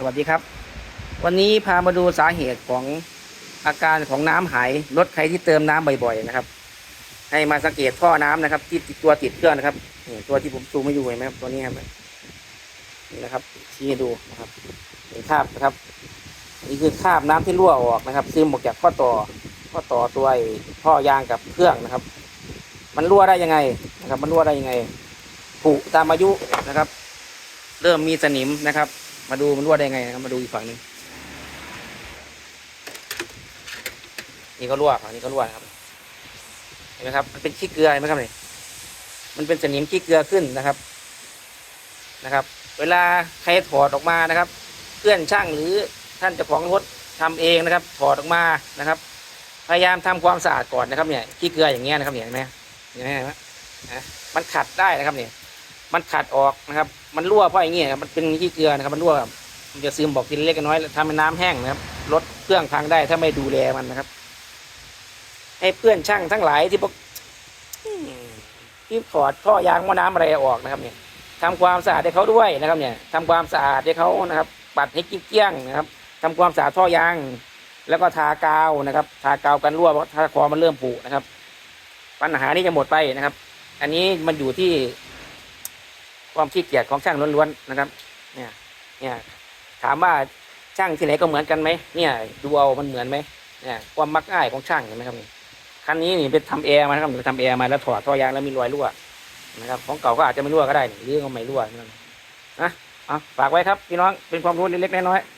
สวัสดีครับ วันนี้พามาดูสาเหตุของอาการของน้ำหายรถใครที่เติมน้ำบ่อยๆนะครับ ให้มาสังเกตท่อน้ำนะครับ ที่ติดตัวติดเครื่องนะครับนี่ตัวที่ผมซูมไม่อยู่เห็นไหมครับตัวนี้ครับนี่นะครับชี้ดูนะครับเห็นคราบนะครับนี่คือคราบน้ำที่รั่วออกนะครับซึมออกจากข้อต่อข้อต่อตัวไอ้ท่อยางกับเครื่องนะครับ มันรั่วได้ยังไงนะครับ มันรั่วได้ยังไงผุตามอายุนะครับ เริ่มมีสนิมนะครับ มาดูมันรั่วได้ไงนะครับมาดูอีกฝั่งหนึ่งนี่ก็รั่วฝั่งนี้ก็รั่วนะครับ เห็นไหมครับ มันเป็นขี้เกลือเห็นไหมครับนี่มันเป็นสนิมขี้เกลือขึ้นนะครับ นะครับ เวลาใครถอดออกมานะครับ เพื่อนช่างหรือท่านเจ้าของรถทำเองนะครับ ถอดออกมานะครับ พยายามทำความสะอาดก่อนนะครับเนี่ยขี้เกลืออย่างเงี้ยนะครับเนี่ยเห็นไหมเห็นไหมเห็นไหมนะมันขัดได้นะครับเนี่ย มันขัดออกนะครับ มันรั่วเพราะอย่างเงี้ยครับมันเป็นขี้เกลือนะครับ มันรั่วมันจะซึมบอกทีละเล็กน้อยทำให้น้ำแห้งนะครับรถเครื่องพังได้ถ้าไม่ดูแลมันนะครับ ให้เพื่อนช่างทั้งหลายที่บอกที่ถอดท่อยางมอน้ำอะไรออกนะครับ เนี่ยทำความสะอาดให้เขาด้วยนะครับ เนี่ยทำความสะอาดให้เขานะครับ ปัดให้เกี้ยงๆนะครับทำความสะอาดท่อยาง แล้วก็ทากาวนะครับ ทากาวกันรั่วเพราะถ้าคอมันเริ่มผุนะครับ ปัญหานี้จะหมดไปนะครับ อันนี้มันอยู่ที่ ความขี้เกียจของช่างล้วนๆนะครับเนี่ยเนี่ยถามว่าช่างที่ไหนก็เหมือนกันไหมเนี่ยดูเอามันเหมือนไหมเนี่ยความมักง่ายของช่างเห็นไหมครับนี่คันนี้นี่เป็นทำแอร์มานะครับไปทำแอร์มาแล้วถอดท่อยางแล้วมีรอยรั่วนะครับของเก่าก็อาจจะไม่รั่วก็ได้หรือก็ไม่รั่วนะอะฝากไว้ครับพี่น้องเป็นความรู้เล็กๆน้อยๆ